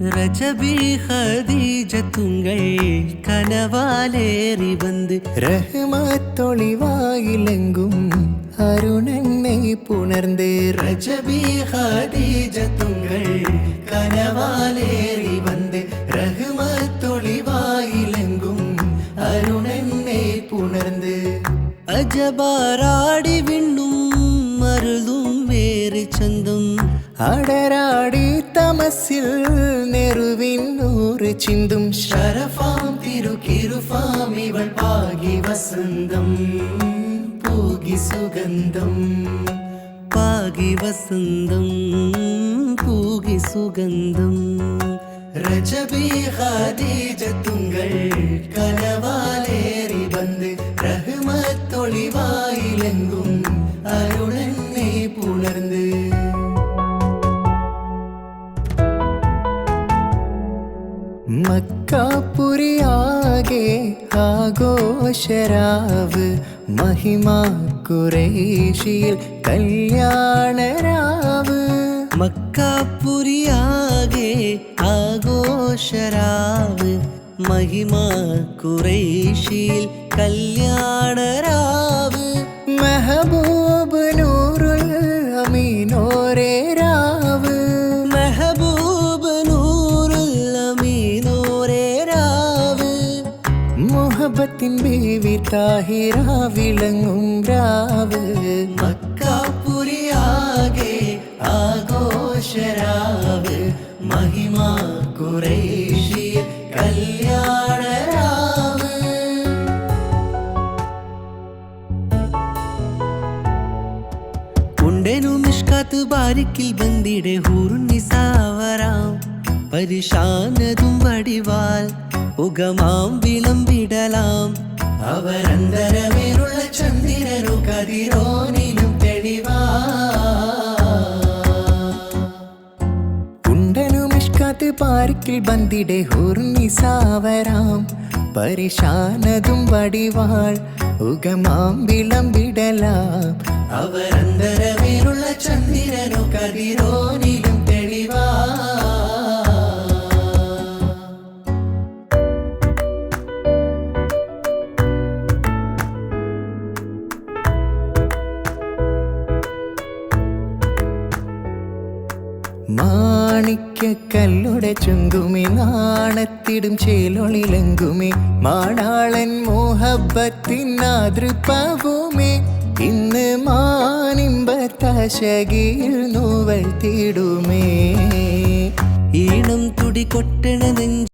ரஜபி ஹதீஜத்துங்கள் கனவாலேறி வந்து ரஹ்மத்தொழிவாயிலெங்கும் அருணனை புணர்ந்து ரஜபி ஹதீஜத்துங்கள் கனவாலேறி வந்து ரஹ்மத்தொழிவாயிலெங்கும் அருணனை புணர்ந்து அஜபாராடி விண்ணும் மருளும் வேறு சந்தம். அடராடி മനസ്സിൽ നെറുവിൻ നൂറ് ചിന്തും. ശരഫാം തിരുക്കിരുഫാം ഇവൾ പാകി വസന്തം. പൂകി സുഗന്ധം. പാകി വസന്തം പൂകി സുഗന്ധം. രജബി ഖാദീജത്തുങ്കൾ കനവാലേറി വന്ന് റഹ്മത്തൊളിവായിലെങ്കും അരുളന്നെ പുണർന്ന് മക്കാപ്പുരിയാകെ ആഘോഷരാവ് മഹിമ കുറേശിയിൽ കല്യാണരാവ്. മക്കാപ്പുരിയാകെ ആഘോഷരാവ് മഹിമ കുറേശിയിൽ കല്യാണരാവ് മുഹബത്തിൻ ബേവി താഹിറ വിളങ്ങും രാവ്. മക്കാപുരിയാകെ ആഘോഷരാവ്. മഹിമ ഉണ്ടേനു മിഷ്കാത്ത് ബാരിക്കിൽ ബന്ദിടെ ഹൂറുന്നിസാവരാം പരിശാനതും വടിവാൽ ഉഗമാം വിളമ്പിടലാം. അവരന്തരമേലുള്ള ചന്ദ്രനു കതിരോനിലും തെളിവാ. മിഷ്കാത്ത് പാർക്കിൽ ബന്ദിടെ ഹുർണിസാവരാം പരിശാനതും വടിവാൾ ഉഗമാം വിളമ്പിടലാം. അവരന്തരമേലുള്ള ചന്ദ്രനു കതിരോനിലും മാണിക്കല്ലുടെ ചുങ്കുമി നാണത്തിടും ചേലൊളിലെങ്കുമി മാടാളൻ മോഹബത്തിൻ മാതൃപ്പവുമേ ഇന്ന് മാനിമ്പത്തശകിയിൽ നൂവൽ തീടുമേ. ഈണം തുടി കൊട്ടണ നെഞ്ച